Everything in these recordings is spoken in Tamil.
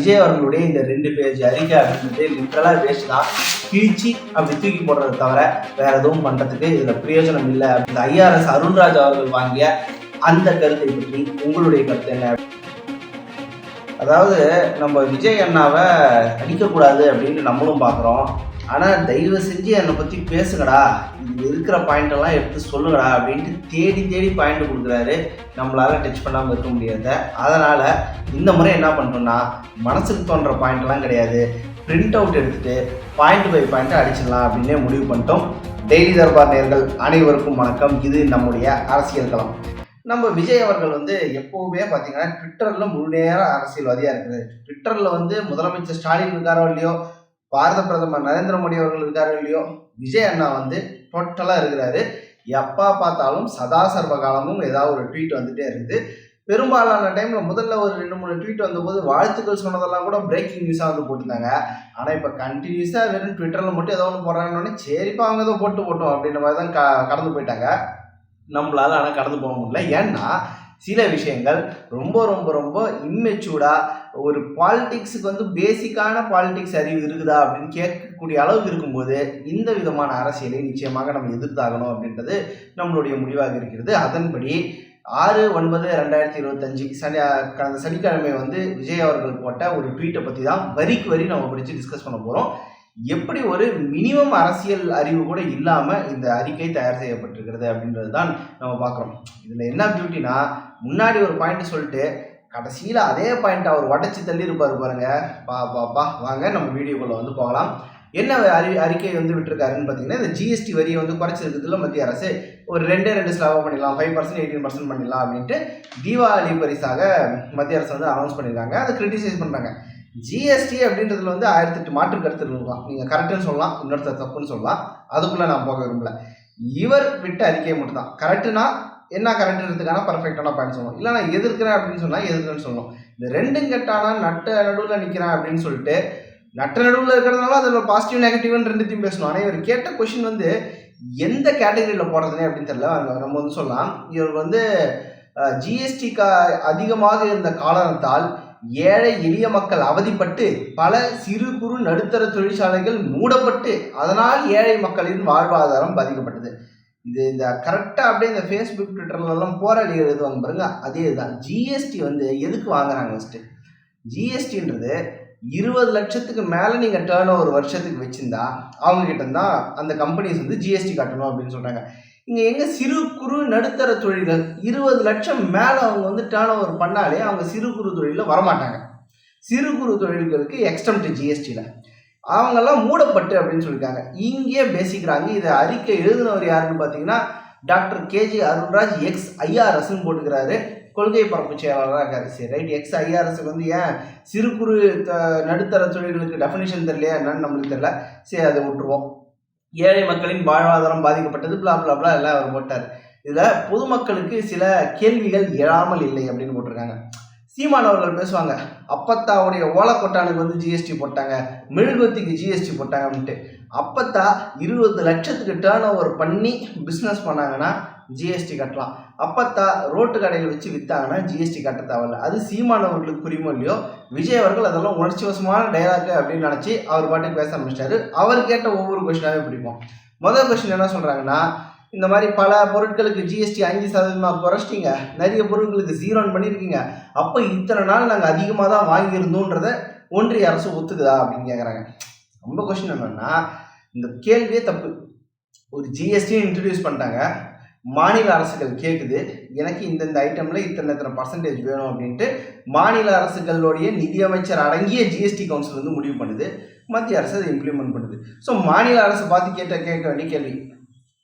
விஜய் அவர்களுடைய இந்த ரெண்டு பேஜ் அறிக்கை அப்படின்றது லிட்டரலாக வேஸ்ட் தான். கிழிச்சு அப்படி தூக்கி போடுறதை தவிர வேற எதுவும் பண்ணுறதுக்கு இதில் பிரயோஜனம் இல்லை. அப்படின்னு ஐஆர்எஸ் அருண்ராஜ் அவர்கள் வாங்கிய அந்த கருத்தை பற்றி உங்களுடைய கருத்து என்ன? அதாவது நம்ம விஜய் அண்ணாவை அடிக்கக்கூடாது அப்படின்னு நம்மளும் பார்க்குறோம் ஆனால் தயவு செஞ்சு என்னை பற்றி பேசுங்கடா. இருக்கிற பாயிண்ட் எல்லாம் எடுத்து சொல்லுங்கடா அப்படின்ட்டு தேடி தேடி பாயிண்ட் கொடுக்குறாரு. நம்மளால டச் பண்ணாமல் இருக்க முடியாத. அதனால் இந்த முறை என்ன பண்ணுறோம்னா மனசுக்கு தோன்ற பாயிண்ட்லாம் கிடையாது. பிரிண்ட் அவுட் எடுத்துட்டு பாயிண்ட் பை பாயிண்ட் அடிச்சிடலாம் அப்படின்னே முடிவு பண்ணிட்டோம். டெய்லி தர்பார் நேர்கள் அனைவருக்கும் வணக்கம். இது நம்முடைய அரசியல் களம். நம்ம விஜய் அவர்கள் வந்து எப்பவுமே பார்த்தீங்கன்னா ட்விட்டரில் முழு நேரம் அரசியல்வாதியாக இருக்குது ட்விட்டரில் வந்து முதலமைச்சர் ஸ்டாலின் இருக்காரோ இல்லையோ பாரத பிரதமர் நரேந்திர மோடி அவர்கள் இருக்காரோ இல்லையோ விஜய் அண்ணா வந்து டோட்டலாக இருக்கிறாரு. எப்போ பார்த்தாலும் சதா சர்வ காலமும் ஏதாவது ஒரு ட்வீட் வந்துகிட்டே இருக்குது பெரும்பாலான டைமில் முதல்ல ஒரு ரெண்டு மூணு ட்வீட் வந்தபோது வாழ்த்துக்கள் சொன்னதெல்லாம் கூட பிரேக்கிங் நியூஸாக வந்து போட்டிருந்தாங்க. ஆனால் இப்போ கண்டினியூஸாக வெறும் ட்விட்டரில் மட்டும் ஏதோ ஒன்று போடுறாங்கன்னு சரிப்பா அவங்க ஏதோ போட்டு போட்டோம் அப்படின்ற மாதிரி தான் க கடந்து போயிட்டாங்க. நம்மளால ஆனால் கடந்து போக முடியல. ஏன்னா சில விஷயங்கள் ரொம்ப ரொம்ப ரொம்ப இம்மெச்சூர்டாக ஒரு பாலிடிக்ஸுக்கு வந்து பேசிக்கான பாலிடிக்ஸ் அறிவு இருக்குதா அப்படின்னு கேட்கக்கூடிய அளவுக்கு இருக்கும்போது இந்த விதமான அரசியலை நிச்சயமாக நம்ம எதிர்த்தாகணும் அப்படின்றது நம்மளுடைய முடிவாக இருக்கிறது. அதன்படி ஆறு ஒன்பது ரெண்டாயிரத்தி இருபத்தஞ்சு சனி கடந்த சனிக்கிழமை வந்து விஜய் அவர்கள் போட்ட ஒரு ட்வீட்டை பற்றி தான் வரிக்கு வரி நம்ம படித்து டிஸ்கஸ் பண்ண போகிறோம் எப்படி ஒரு மினிமம் அரசியல் அறிவு கூட இல்லாமல் இந்த அறிக்கை தயார் செய்யப்பட்டிருக்கிறது அப்படின்றது தான் நம்ம பார்க்குறோம். இதில் என்ன பியூட்டினா முன்னாடி ஒரு பாயிண்ட் சொல்லிட்டு கடைசியில் அதே பாயிண்ட் அவர் உடச்சி தள்ளி இருப்பார் பாருங்க. பா பா பா. வாங்க நம்ம வீடியோக்குள்ளே வந்து போகலாம். என்ன அறி அறிக்கை வந்து விட்டுருக்காருன்னு பார்த்தீங்கன்னா இந்த ஜிஎஸ்டி வரியை வந்து குறைச்சிருக்கிறதுல மத்திய அரசு ஒரு ரெண்டே ரெண்டு ஸ்லாவாக பண்ணிடலாம். ஃபைவ் பர்சன்ட் எயிட்டீன் பர்சன்ட் பண்ணிடலாம் அப்படின்ட்டு தீபாவளி பரிசாக மத்திய அரசு வந்து அனௌன்ஸ் பண்ணியிருக்காங்க. அதை கிரிட்டிசைஸ் பண்ணுறாங்க ஜிஎஸ்டி அப்படின்றதுல வந்து ஆயிரத்தி எட்டு மாற்று கருத்து இருக்கலாம் நீங்கள் கரெக்டுன்னு சொல்லலாம் இன்னொருத்தர் தப்புன்னு சொல்லலாம். அதுக்குள்ளே நான் போக விரும்பல. இவர் விட்ட அறிக்கையை மட்டும் தான் கரெக்டுனா என்ன கரெக்டுன்றதுக்கான பர்ஃபெக்டான பாயிண்ட் சொல்லணும் இல்லை நான் எதிர்க்கிறேன் அப்படின்னு சொன்னால் எதிர்க்கிறேன்னு சொல்லணும் இந்த ரெண்டும் கெட்டானா நட்ட நடுவில் நிற்கிறேன் அப்படின்னு சொல்லிட்டு நட்ட நடுவில் இருக்கிறதுனால அதில் பாசிட்டிவ் நெகட்டிவ்னு ரெண்டுத்தையும் பேசணும். ஆனால் இவர் கேட்ட கொஷின் வந்து எந்த கேட்டகரியில் போடுறதுனே அப்படின்னு தெரியல. நம்ம வந்து சொல்லலாம். இவர் வந்து ஜிஎஸ்டி கா அதிகமாக இருந்த காரணத்தால் ஏழை எளிய மக்கள் அவதிப்பட்டு பல சிறு குறு நடுத்தர தொழிற்சாலைகள் மூடப்பட்டு அதனால் ஏழை மக்களின் வாழ்வாதாரம் பாதிக்கப்பட்டது. இது இந்த கரெக்டாக அப்படியே இந்த ஃபேஸ்புக் ட்விட்டர்லலாம் போராடி எழுதுவாங்க பாருங்க அதே தான் ஜிஎஸ்டி வந்து எதுக்கு வாங்குறாங்க ஃபஸ்ட்டு ஜிஎஸ்டின்றது இருபது லட்சத்துக்கு மேலே நீங்கள் டேர்ன் ஓவர் வருஷத்துக்கு வச்சுருந்தா அவங்கக்கிட்ட தான் அந்த கம்பெனிஸ் வந்து ஜிஎஸ்டி கட்டணும் அப்படின்னு சொல்கிறாங்க இங்கே எங்கே சிறு குறு நடுத்தர தொழில்கள் இருபது லட்சம் மேலே அவங்க வந்து டேர்ன் ஓவர் பண்ணாலே அவங்க சிறு குறு தொழிலில் வரமாட்டாங்க. சிறு குறு தொழில்களுக்கு எக்ஸ்டம்ட் ஜிஎஸ்டியில் அவங்கெல்லாம் மூடப்பட்டு அப்படின்னு சொல்லியிருக்காங்க. இங்கே பேசிக்கிறாங்க. இதை அறிக்கை எழுதினவர் யாருன்னு பார்த்தீங்கன்னா டாக்டர் கேஜி அருண்ராஜ் எக்ஸ் ஐஆர்எஸ்ன்னு போட்டுக்கிறாரு. கொள்கை பரப்பு செயலாளராக இருக்காரு. சரி ரைட். எக்ஸ் ஐஆர்எஸ்க்கு வந்து ஏன் சிறு குறு நடுத்தர தொழில்களுக்கு டெஃபினேஷன் தெரியலையா என்னன்னு நம்மளுக்கு தெரியல. சரி அதை விட்டுருவோம். ஏழை மக்களின் வாழ்வாதாரம் பாதிக்கப்பட்டது பிளா பிளா பிளா எல்லாம் அவர் போட்டார். இதில் பொதுமக்களுக்கு சில கேள்விகள் எழாமல் இல்லை அப்படின்னு போட்டிருக்காங்க. சீமான் அவர்கள் பேசுவாங்க அப்பத்தாவுடைய ஓலக்கொட்டானுக்கு வந்து ஜிஎஸ்டி போட்டாங்க மெழுகுவத்திக்கு ஜிஎஸ்டி போட்டாங்க அப்படின்ட்டு அப்பத்தா இருபது லட்சத்துக்கு டேர்ன் ஓவர் பண்ணி பிஸ்னஸ் பண்ணாங்கன்னா ஜிஎஸ்டி கட்டலாம். அப்பத்தா ரோட்டு கடையில் வச்சு விற்றாங்கன்னா ஜிஎஸ்டி கட்ட தேவையில்ல. அது சீமான் அவர்களுக்கு புரியுமோ இல்லையோ? விஜய் அவர்கள் அதெல்லாம் உணர்ச்சி வசமான டைலாக் அப்படின்னு நினச்சி அவர் பாட்டுக்கு பேச ஆரம்பிச்சிட்டாரு. அவர் கேட்ட ஒவ்வொரு கொஸ்டினாகவே பிடிக்கும். முதல் கொஸ்டின் என்ன சொல்கிறாங்கன்னா இந்த மாதிரி பல பொருட்களுக்கு ஜிஎஸ்டி அஞ்சு சதவீதமாக குறைச்சிட்டிங்க. நிறைய பொருட்களுக்கு ஜீரோன் பண்ணியிருக்கீங்க அப்போ இத்தனை நாள் நாங்கள் அதிகமாக தான் வாங்கியிருந்தோன்றத ஒன்றிய அரசு ஒத்துக்குதா அப்படின்னு கேட்குறாங்க ரொம்ப கொஸ்டின் என்னன்னா இந்த கேள்வியே தப்பு. ஒரு ஜிஎஸ்டி இன்ட்ரடியூஸ் பண்ணிட்டாங்க. மாநில அரசுகள் கேட்குது எனக்கு இந்தந்த ஐட்டமில் இத்தனை இத்தனை பர்சன்டேஜ் வேணும் அப்படின்ட்டு மாநில அரசுகளுடைய நிதியமைச்சர் அடங்கிய ஜிஎஸ்டி கவுன்சில் வந்து முடிவு பண்ணுது. மத்திய அரசு அதை இம்ப்ளிமெண்ட் பண்ணுது. ஸோ மாநில அரசு பார்த்து கேட்ட கேட்க வேண்டிய கேள்வி.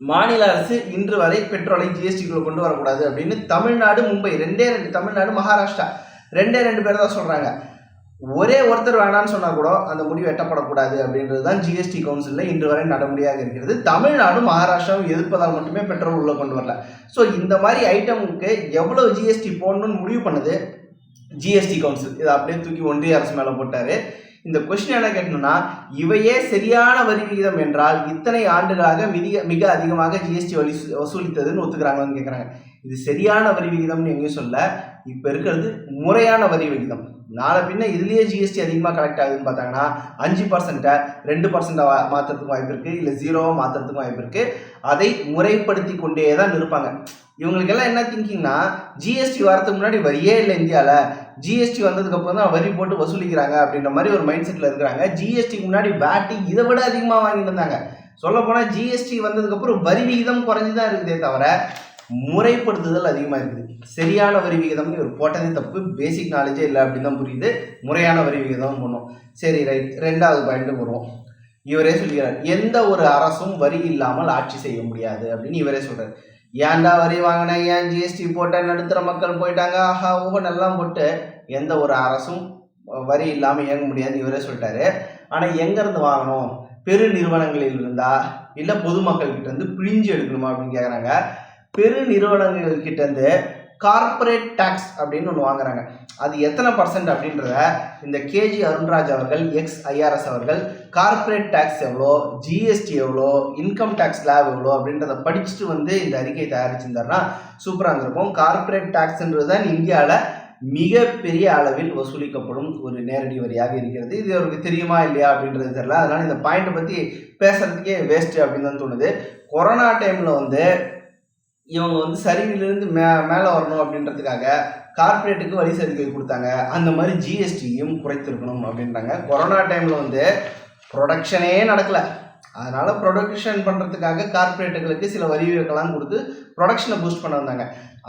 மாநில அரசு இன்று வரை பெட்ரோலை ஜிஎஸ்டிக்குள்ள கொண்டு வரக்கூடாது அப்படின்னு தமிழ்நாடு மும்பை ரெண்டே ரெண்டு தமிழ்நாடு மகாராஷ்டிரா ரெண்டே ரெண்டு பேர் தான் சொல்கிறாங்க ஒரே ஒருத்தர் வேணான்னு சொன்னால் கூட அந்த முடிவு எட்டப்படக்கூடாது அப்படின்றது தான் ஜிஎஸ்டி கவுன்சிலில் இன்று வரை நடைமுறையாக இருக்கிறது. தமிழ்நாடும் மகாராஷ்டிராவும் எதிர்ப்பதால் மட்டுமே பெட்ரோல் உள்ளே கொண்டு வரல. ஸோ இந்த மாதிரி ஐட்டமுக்கு எவ்வளோ ஜிஎஸ்டி போடணும்னு முடிவு பண்ணுது ஜிஎஸ்டி கவுன்சில் இதை அப்படியே தூக்கி ஒன்றிய அரசு மேலே போட்டார். இந்த கொஸ்டின் என்ன கேட்டணும்னா இவையே சரியான வரி விகிதம் என்றால் இத்தனை ஆண்டுகளாக மிக மிக அதிகமாக ஜிஎஸ்டி வலி வசூலித்ததுன்னு ஒத்துக்கிறாங்கன்னு கேட்குறாங்க. இது சரியான வரி விகிதம்னு எங்கேயும் சொல்ல இப்போ இருக்கிறது முறையான வரி விகிதம். நாளை பின்ன இதுலேயே ஜிஎஸ்டி அதிகமாக கலெக்ட் ஆகுதுன்னு பார்த்தாங்கன்னா அஞ்சு பர்சன்ட்டை ரெண்டு பர்சன்ட்டை மாற்றுறதுக்கும் வாய்ப்பு இருக்குது இல்லை ஜீரோவாக மாற்றுறதுக்கும் வாய்ப்பு இருக்குது அதை முறைப்படுத்தி கொண்டே தான் இருப்பாங்க இவங்களுக்கெல்லாம் என்ன திங்கிங்னா ஜிஎஸ்டி வரதுக்கு முன்னாடி வரியே இல்லை இந்தியாவில் ஜிஎஸ்டி வந்ததுக்கு அப்புறம் தான் வரி போட்டு வசூலிக்கிறாங்க அப்படின்ற மாதிரி ஒரு மைண்ட் செட்டில் இருக்கிறாங்க. ஜிஎஸ்டிக்கு முன்னாடி வேட்டி இதை விட அதிகமாக வாங்கிட்டு இருந்தாங்க. சொல்ல போனால் ஜிஎஸ்டி வந்ததுக்கப்புறம் வரி விகிதம் குறைஞ்சி தான் இருக்குதே தவிர முறைப்படுத்துதல் அதிகமாக இருக்குது. சரியான வரி விகிதம்னு இவர் போட்டதே தப்பு. பேசிக் நாலேஜே இல்லை அப்படின்னு தான் புரியுது. முறையான வரி விகிதம் பண்ணும் சரி ரைட் ரெண்டாவது பாயிண்ட்டு வருவோம். இவரே சொல்கிறார் எந்த ஒரு அரசும் வரி இல்லாமல் ஆட்சி செய்ய முடியாது அப்படின்னு இவரே சொல்கிறார் ஏன்டா வரி வாங்கினேன் ஏன் ஜிஎஸ்டி போட்டேன் நடுத்தர மக்கள் போயிட்டாங்க. ஆஹா ஊகன் எல்லாம் போட்டு எந்த ஒரு அரசும் வரி இல்லாமல் இயங்க முடியாது. இவரே சொல்லிட்டாரு. ஆனால் எங்கேருந்து வாங்கணும்? பெரு நிறுவனங்களில் இருந்தா? இல்லை பொதுமக்கள் கிட்டேருந்து பிழிஞ்சு எடுக்கணுமா அப்படின்னு கேட்குறாங்க பெரு நிறுவனங்கள் இருந்து கார்ப்பரேட் டேக்ஸ் அப்படின்னு ஒன்று வாங்குறாங்க. அது எத்தனை பர்சன்ட் அப்படின்றத இந்த கேஜி அருண்ராஜ் அவர்கள் எக்ஸ் ஐஆர்எஸ் அவர்கள் கார்ப்பரேட் டேக்ஸ் எவ்வளோ ஜிஎஸ்டி எவ்வளோ இன்கம் டேக்ஸ் லேப் எவ்வளோ அப்படின்றத படிச்சுட்டு வந்து இந்த அறிக்கை தயாரிச்சிருந்தாருன்னா சூப்பராக இருந்திருக்கும். கார்ப்பரேட் டேக்ஸ்ன்றது தான் இந்தியாவில் மிகப்பெரிய அளவில் வசூலிக்கப்படும் ஒரு நேரடி வரியாக இருக்கிறது. இது அவருக்கு தெரியுமா இல்லையா அப்படின்றது தெரியல. அதனால் இந்த பாயிண்ட்டை பற்றி பேசுறதுக்கே வேஸ்ட்டு அப்படின்னு தான் தோணுது. கொரோனா டைமில் வந்து இவங்க வந்து சரிவிலிருந்து மே மேலே வரணும் அப்படின்றதுக்காக கார்ப்பரேட்டுக்கு வரி சலுகை கொடுத்தாங்க. அந்த மாதிரி ஜிஎஸ்டியும் குறைத்திருக்கணும் அப்படின்றாங்க. கொரோனா டைமில் வந்து ப்ரொடக்ஷனே நடக்கலை. அதனால் ப்ரொடக்ஷன் பண்ணுறதுக்காக கார்ப்பரேட்டுகளுக்கு சில வரி விலக்கெல்லாம் கொடுத்து ப்ரொடக்ஷனை பூஸ்ட் பண்ண வந்தாங்க.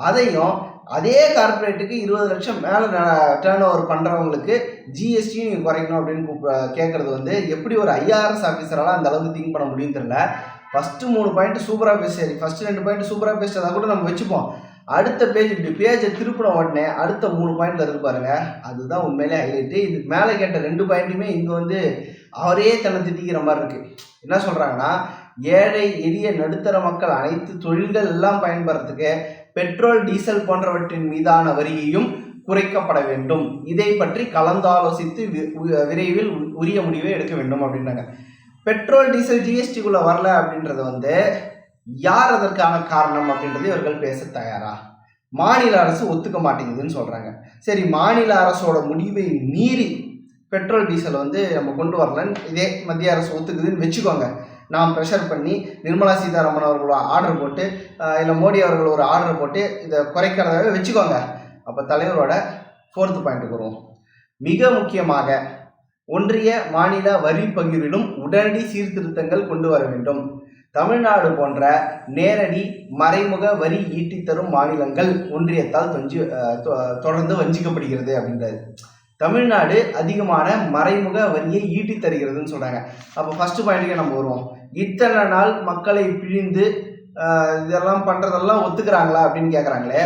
அதையும் அதே கார்ப்பரேட்டுக்கு இருபது லட்சம் மேலே டேர்ன் ஓவர் பண்ணுறவங்களுக்கு ஜிஎஸ்டியும் நீங்கள் குறைக்கணும் அப்படின்னு கேட்குறது வந்து எப்படி ஒரு ஐஆர்எஸ் ஆஃபீஸரால் அந்த அளவுக்கு திங்க் பண்ண முடியும் தெரியல. ஃபஸ்ட்டு மூணு பாயிண்ட் சூப்பராக பேச சரி ஃபஸ்ட்டு ரெண்டு பாயிண்ட் சூப்பராக பேசுறதா கூட நம்ம வச்சுப்போம். அடுத்த பேஜ் இப்படி பேஜை திருப்பின உடனே அடுத்த மூணு பாயிண்ட்ல இருக்கு பாருங்க. அதுதான் உண்மையிலே ஹைலைட்டு இதுக்கு மேலே கேட்ட ரெண்டு பாயிண்ட்டுமே இங்கே வந்து அவரே தன்னை திட்டிக்கிற மாதிரி இருக்கு. என்ன சொல்கிறாங்கன்னா ஏழை எளிய நடுத்தர மக்கள் அனைத்து தொழில்கள் எல்லாம் பயன்படுறதுக்கு பெட்ரோல் டீசல் போன்றவற்றின் மீதான வரியையும் குறைக்கப்பட வேண்டும். இதை பற்றி கலந்தாலோசித்து வி- விரைவில் உரிய முடிவை எடுக்க வேண்டும் அப்படின்னாங்க. பெட்ரோல் டீசல் ஜிஎஸ்டிக்குள்ளே வரல அப்படின்றது வந்து யார் அதற்கான காரணம் அப்படின்றது இவர்கள் பேச தயாரா? மாநில அரசு ஒத்துக்க மாட்டேங்குதுன்னு சொல்கிறாங்க சரி மாநில அரசோட முடிவை மீறி பெட்ரோல் டீசல் வந்து நம்ம கொண்டு வரலன்னு இதே மத்திய அரசு ஒத்துக்குதுன்னு வச்சுக்கோங்க. நாம் ப்ரெஷர் பண்ணி நிர்மலா சீதாராமன் அவர்கள் ஆர்டர் போட்டு இல்லை மோடி அவர்கள் ஒரு ஆர்டர் போட்டு இதை குறைக்கிறதாவே வச்சுக்கோங்க. அப்போ தலைவரோட ஃபோர்த்து பாயிண்ட்டுக்கு வருவோம். மிக முக்கியமாக ஒன்றிய மாநில வரி பகிர்விலும் உடனடி சீர்திருத்தங்கள் கொண்டு வர வேண்டும். தமிழ்நாடு போன்ற நேரடி மறைமுக வரி ஈட்டி தரும் மாநிலங்கள் ஒன்றியத்தால் தொஞ்சி தொ- தொடர்ந்து வஞ்சிக்கப்படுகிறது அப்படின்றது. தமிழ்நாடு அதிகமான மறைமுக வரியை ஈட்டி தருகிறதுன்னு சொல்கிறாங்க அப்போ ஃபர்ஸ்ட் பாயிண்ட்டுக்கே நம்ம வருவோம். இத்தனை நாள் மக்களை பிழிந்து இதெல்லாம் பண்ணுறதெல்லாம் ஒத்துக்கிறாங்களா அப்படின்னு கேட்குறாங்களே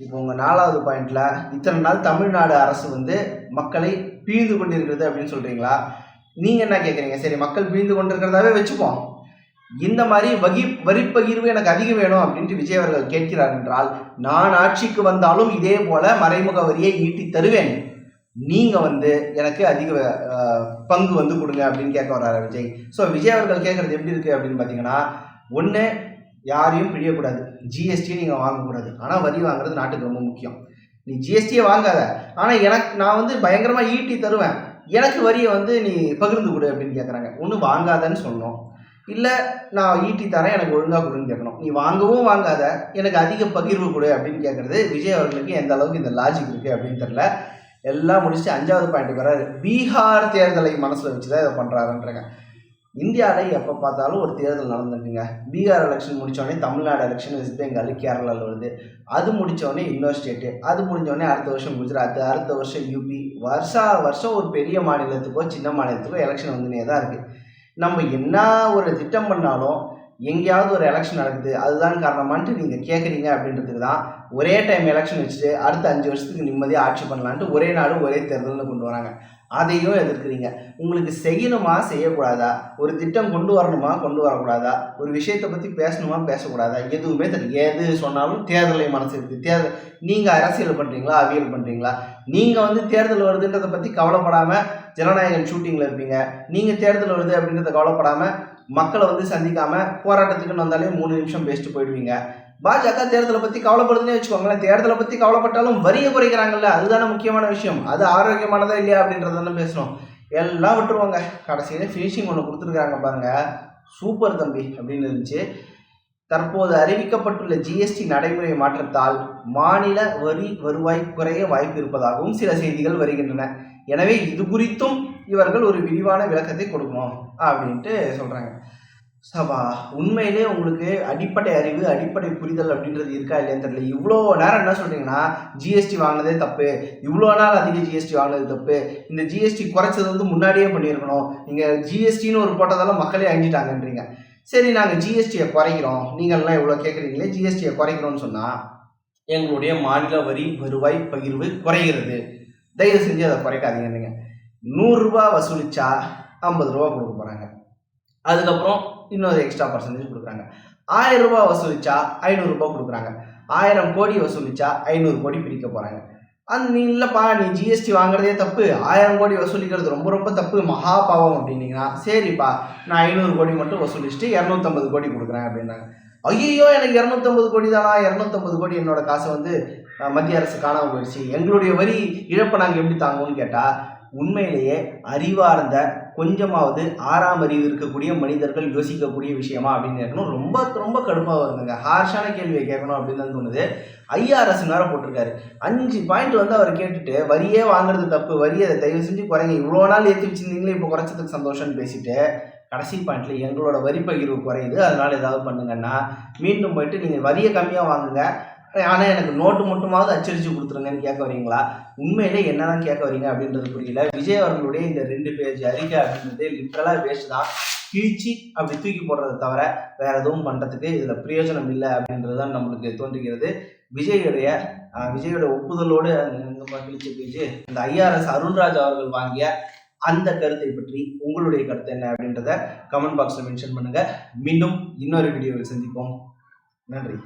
இப்போ உங்கள் நாலாவது பாயிண்டில் இத்தனை நாள் தமிழ்நாடு அரசு வந்து மக்களை பிழிந்து கொண்டிருக்கிறது அப்படின்னு சொல்கிறீங்களா நீங்கள் என்ன கேட்குறீங்க சரி மக்கள் பிழிந்து கொண்டிருக்கிறதாவே வச்சுப்போம். இந்த மாதிரி வகி வரிப்பகிர்வு எனக்கு அதிகம் வேணும் அப்படின்ட்டு விஜய் அவர்கள் கேட்கிறார் என்றால் நான் ஆட்சிக்கு வந்தாலும் இதே போல மறைமுக வரியை ஈட்டி தருவேன். நீங்கள் வந்து எனக்கு அதிக பங்கு வந்து கொடுங்க அப்படின்னு கேட்க வர்றாரு விஜய். ஸோ விஜய் அவர்கள் கேட்குறது எப்படி இருக்குது அப்படின்னு பார்த்தீங்கன்னா ஒன்று யாரையும் பிழியக்கூடாது ஜிஎஸ்டியை நீங்கள் வாங்கக்கூடாது. ஆனால் வரி வாங்குறது நாட்டுக்கு ரொம்ப முக்கியம். நீ ஜிஎஸ்டியை வாங்காத. ஆனால் எனக்கு நான் வந்து பயங்கரமாக ஈட்டி தருவேன். எனக்கு வரியை வந்து நீ பகிர்ந்து கொடு அப்படின்னு கேட்குறாங்க ஒன்று வாங்காதன்னு சொன்னோம். இல்லை நான் ஈட்டி தரேன் எனக்கு ஒழுங்காக கொடுன்னு கேட்கணும். நீ வாங்கவும் வாங்காத. எனக்கு அதிக பகிர்வு கொடு அப்படின்னு கேட்குறது விஜய் அவர்களுக்கு எந்த அளவுக்கு இந்த லாஜிக் இருக்குது அப்படின்னு தெரில எல்லாம் முடிச்சுட்டு அஞ்சாவது பாயிண்ட் வராரு பீகார் தேர்தலை மனசில் வச்சு தான் இதை பண்ணுறாருன்றாங்க இந்தியாவில் எப்போ பார்த்தாலும் ஒரு தேர்தல் நடந்துருக்குங்க பீகார் எலெக்ஷன் முடித்தோடனே தமிழ்நாடு எலெக்ஷன் வெஸ்ட் பெங்கால் கேரளாவில் வருது. அது முடித்தோடனே இன்னொரு ஸ்டேட்டு அது முடிஞ்சோடனே அடுத்த வருஷம் குஜராத் அடுத்த வருஷம் யூபி வருஷா வருஷம் ஒரு பெரிய மாநிலத்துக்கோ சின்ன மாநிலத்துக்கோ எலெக்ஷன் வந்துனே தான் இருக்குது நம்ம என்ன ஒரு திட்டம் பண்ணாலும் எங்கேயாவது ஒரு எலெக்ஷன் நடக்குது அதுதான் காரணமான்ட்டு நீங்கள் கேட்குறீங்க அப்படின்றதுக்கு தான் ஒரே டைம் எலெக்ஷன் வச்சுட்டு அடுத்த அஞ்சு வருஷத்துக்கு நிம்மதியாக ஆட்சி பண்ணலான்ட்டு ஒரே நாடு ஒரே தேர்தல்னு கொண்டு வராங்க. அதையும் எதிர்க்கிறீங்க. உங்களுக்கு செய்யணுமா செய்யக்கூடாதா? ஒரு திட்டம் கொண்டு வரணுமா கொண்டு வரக்கூடாதா? ஒரு விஷயத்தை பற்றி பேசணுமா பேசக்கூடாதா? எதுவுமே தெரியும் எது சொன்னாலும் தேர்தலை மனசு இருக்குது தேர்தல் நீங்கள் அரசியல் பண்ணுறீங்களா அவியல் பண்ணுறீங்களா நீங்கள் வந்து தேர்தல் வருதுன்றதை பற்றி கவலைப்படாமல் ஜனநாயகன் ஷூட்டிங்கில் இருப்பீங்க. நீங்கள் தேர்தல் வருது அப்படின்றத கவலைப்படாமல் மக்களை வந்து சந்திக்காமல் போராட்டத்துக்குன்னு வந்தாலே மூணு நிமிஷம் பேசிட்டு போயிடுவீங்க. பாஜக தேர்தலை பத்தி கவலைப்படுதுன்னே வச்சுக்கோங்களேன். தேர்தலை பத்தி கவலைப்பட்டாலும் வரியை குறைக்கிறாங்கல்ல அதுதானே முக்கியமான விஷயம். அது ஆரோக்கியமானதா இல்லையா அப்படின்றத தானே பேசணும் எல்லாம் விட்டுருவாங்க. கடைசியில ஃபினிஷிங் ஒன்று கொடுத்துருக்காங்க பாருங்க. சூப்பர் தம்பி அப்படின்னு இருந்துச்சு. தற்போது அறிவிக்கப்பட்டுள்ள ஜிஎஸ்டி நடைமுறை மாற்றத்தால் மாநில வரி வருவாய் குறைய வாய்ப்பு இருப்பதாகவும் சில செய்திகள் வருகின்றன. எனவே இது குறித்தும் இவர்கள் ஒரு விரிவான விளக்கத்தை கொடுக்கணும் அப்படின்ட்டு சொல்கிறாங்க சபா உண்மையிலே உங்களுக்கு அடிப்படை அறிவு அடிப்படை புரிதல் அப்படின்றது இருக்கா இல்லையான்னு தெரியல. இவ்வளோ நேரம் என்ன சொல்கிறீங்கன்னா ஜிஎஸ்டி வாங்கினதே தப்பு. இவ்வளோ நாள் அதிக ஜிஎஸ்டி வாங்கினது தப்பு. இந்த ஜிஎஸ்டி குறைச்சது வந்து முன்னாடியே பண்ணியிருக்கணும். நீங்கள் ஜிஎஸ்டின்னு ஒரு போட்டதெல்லாம் மக்களே அழிஞ்சிட்டாங்கன்றீங்க. சரி நாங்கள் ஜிஎஸ்டியை குறைக்கிறோம். நீங்கள்லாம் இவ்வளோ கேட்குறீங்களே ஜிஎஸ்டியை குறைக்கிறோம்னு சொன்னால் எங்களுடைய மாநில வரி வருவாய் பகிர்வு குறைகிறது. தயவு செஞ்சு அதை குறைக்காதீங்கன்னுங்க நூறுரூவா வசூலிச்சா ஐம்பது ரூபா கொடுக்க போகிறாங்க அதுக்கப்புறம் இன்னொரு எக்ஸ்ட்ரா பர்சன்டேஜ் கொடுக்குறாங்க. ஆயிரம் ரூபா வசூலிச்சா ஐநூறுரூபா கொடுக்குறாங்க. ஆயிரம் கோடி வசூலிச்சா ஐநூறு கோடி பிரிக்க போகிறாங்க அந்த நீ இல்லைப்பா நீ ஜிஎஸ்டி வாங்குறதே தப்பு. ஆயிரம் கோடி வசூலிக்கிறது ரொம்ப ரொம்ப தப்பு. மகா பாவம் அப்படின்னீங்கன்னா சரிப்பா நான் ஐநூறு கோடி மட்டும் வசூலிச்சுட்டு இரநூத்தம்பது கோடி கொடுக்குறேன் அப்படின்னாங்க. ஐயோ எனக்கு இரநூத்தம்பது கோடி தானா? இரநூத்தம்பது கோடி என்னோட காசை வந்து மத்திய அரசு காணாமல் போயிடுச்சு. எங்களுடைய வரி இழப்பை நாங்கள் எப்படி தாங்குவோம்னு கேட்டால் உண்மையிலேயே அறிவார்ந்த கொஞ்சமாவது ஆறாம் அறிவு இருக்கக்கூடிய மனிதர்கள் யோசிக்கக்கூடிய விஷயமா அப்படின்னு கேட்கணும். ரொம்ப ரொம்ப கடுப்பாக வருதுங்க. ஹார்ஷான கேள்வியை கேட்கணும் அப்படின்னு தான் தோணுது. ஐஆர்எஸ் வேற போட்டிருக்காரு. அஞ்சு பாயிண்ட் வந்து அவர் கேட்டுட்டு வரியே வாங்குறது தப்பு வரியை தயவு செஞ்சு குறைங்க. இவ்வளோ நாள் ஏற்றி வச்சிருந்தீங்களே இப்போ குறைச்சதுக்கு சந்தோஷம்னு பேசிட்டு கடைசி பாயிண்ட்ல எங்களோட வரி பகிர்வு குறையுது. அதனால ஏதாவது பண்ணுங்கன்னா மீண்டும் போயிட்டு நீங்கள் வரியை கம்மியாக வாங்குங்க. ஆனால் எனக்கு நோட்டு மட்டுமாவது அச்சடிச்சு கொடுத்துருங்கன்னு கேட்க வரீங்களா? உண்மையிலே என்னதான் கேட்க வரீங்க அப்படின்றது புரியல. விஜய் அவர்களுடைய இந்த ரெண்டு பேஜ் அறிக்கை அப்படின்றது லிட்ரலாக வேஸ்ட் தான். கிழிச்சு அப்படி தூக்கி போடுறதை தவிர வேற எதுவும் பண்ணுறதுக்கு இதில் பிரயோஜனம் இல்லை அப்படின்றது தான் நம்மளுக்கு தோன்றுகிறது. விஜயுடைய விஜயோட ஒப்புதலோடு அந்த கிழிச்சு பேஜ் இந்த ஐஆர்எஸ் அருண்ராஜ் அவர்கள் வாங்கிய அந்த கருத்தை பற்றி உங்களுடைய கருத்து என்ன அப்படின்றத கமெண்ட் பாக்ஸில் மென்ஷன் பண்ணுங்கள் மீண்டும் இன்னொரு வீடியோவில் சந்திப்போம். நன்றி.